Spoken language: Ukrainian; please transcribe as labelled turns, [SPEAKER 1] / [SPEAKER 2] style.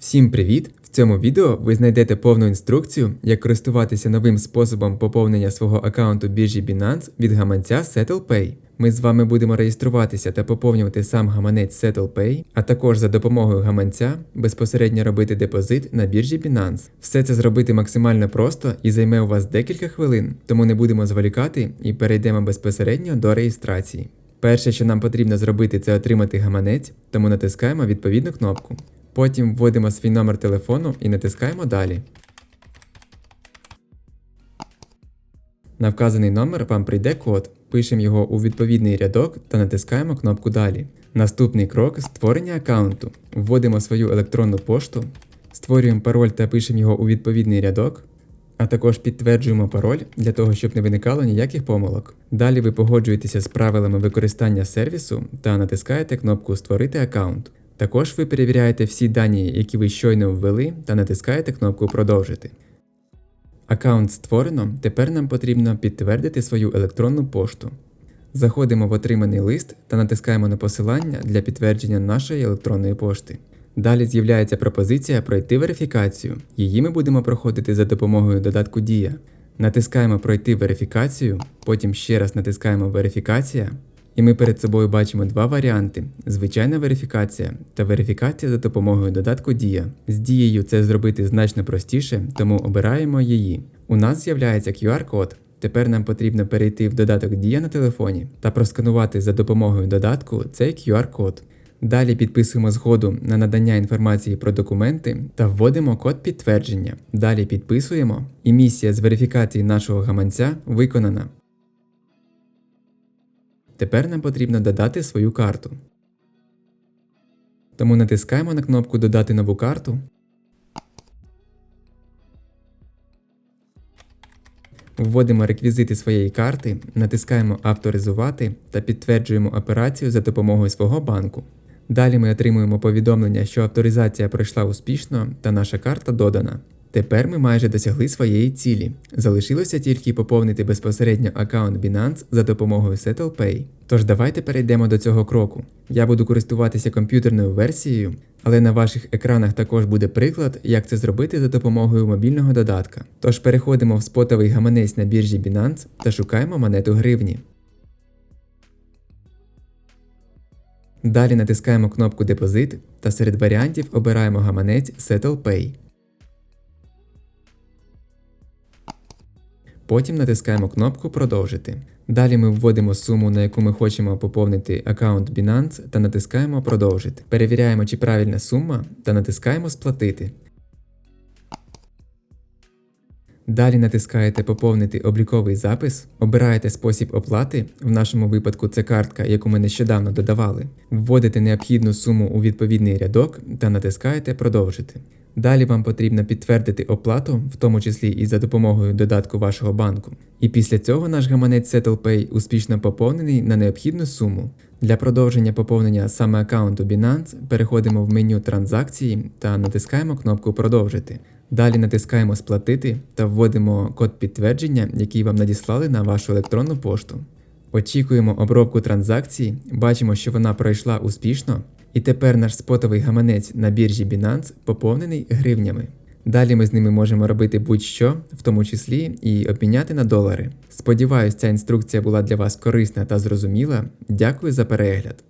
[SPEAKER 1] Всім привіт! В цьому відео ви знайдете повну інструкцію, як користуватися новим способом поповнення свого аккаунту біржі Binance від гаманця SettlePay. Ми з вами будемо реєструватися та поповнювати сам гаманець SettlePay, а також за допомогою гаманця безпосередньо робити депозит на біржі Binance. Все це зробити максимально просто і займе у вас декілька хвилин, тому не будемо зволікати і перейдемо безпосередньо до реєстрації. Перше, що нам потрібно зробити, це отримати гаманець, тому натискаємо відповідну кнопку. Потім вводимо свій номер телефону і натискаємо Далі. На вказаний номер вам прийде код. Пишемо його у відповідний рядок та натискаємо кнопку Далі. Наступний крок створення аккаунту. Вводимо свою електронну пошту, створюємо пароль та пишемо його у відповідний рядок, а також підтверджуємо пароль для того, щоб не виникало ніяких помилок. Далі ви погоджуєтеся з правилами використання сервісу та натискаєте кнопку Створити аккаунт. Також ви перевіряєте всі дані, які ви щойно ввели, та натискаєте кнопку Продовжити. Аккаунт створено, тепер нам потрібно підтвердити свою електронну пошту. Заходимо в отриманий лист та натискаємо на посилання для підтвердження нашої електронної пошти. Далі з'являється пропозиція пройти верифікацію. Її ми будемо проходити за допомогою додатку Дія. Натискаємо Пройти верифікацію, потім ще раз натискаємо Верифікація. І ми перед собою бачимо два варіанти: звичайна верифікація та верифікація за допомогою додатку Дія. З дією це зробити значно простіше, тому обираємо її. У нас з'являється QR-код. Тепер нам потрібно перейти в додаток Дія на телефоні та просканувати за допомогою додатку цей QR-код. Далі підписуємо згоду на надання інформації про документи та вводимо код підтвердження. Далі підписуємо, і місія з верифікації нашого гаманця виконана. Тепер нам потрібно додати свою карту. Тому натискаємо на кнопку Додати нову карту. Вводимо реквізити своєї карти, натискаємо Авторизувати та підтверджуємо операцію за допомогою свого банку. Далі ми отримуємо повідомлення, що авторизація пройшла успішно та наша карта додана. Тепер ми майже досягли своєї цілі. Залишилося тільки поповнити безпосередньо аккаунт Binance за допомогою SettlePay. Тож давайте перейдемо до цього кроку. Я буду користуватися комп'ютерною версією, але на ваших екранах також буде приклад, як це зробити за допомогою мобільного додатка. Тож переходимо в спотовий гаманець на біржі Binance та шукаємо монету гривні. Далі натискаємо кнопку Депозит та серед варіантів обираємо гаманець SettlePay. Потім натискаємо кнопку Продовжити. Далі ми вводимо суму, на яку ми хочемо поповнити аккаунт Binance та натискаємо Продовжити. Перевіряємо, чи правильна сума та натискаємо Сплатити. Далі натискаєте Поповнити обліковий запис, обираєте спосіб оплати, в нашому випадку це картка, яку ми нещодавно додавали, вводите необхідну суму у відповідний рядок та натискаєте Продовжити. Далі вам потрібно підтвердити оплату, в тому числі і за допомогою додатку вашого банку. І після цього наш гаманець SettlePay успішно поповнений на необхідну суму. Для продовження поповнення саме аккаунту Binance переходимо в меню Транзакції та натискаємо кнопку Продовжити. Далі натискаємо Сплатити та вводимо код підтвердження, який вам надіслали на вашу електронну пошту. Очікуємо обробку транзакції, бачимо, що вона пройшла успішно, і тепер наш спотовий гаманець на біржі Binance поповнений гривнями. Далі ми з ними можемо робити будь-що, в тому числі і обміняти на долари. Сподіваюсь, ця інструкція була для вас корисна та зрозуміла. Дякую за перегляд.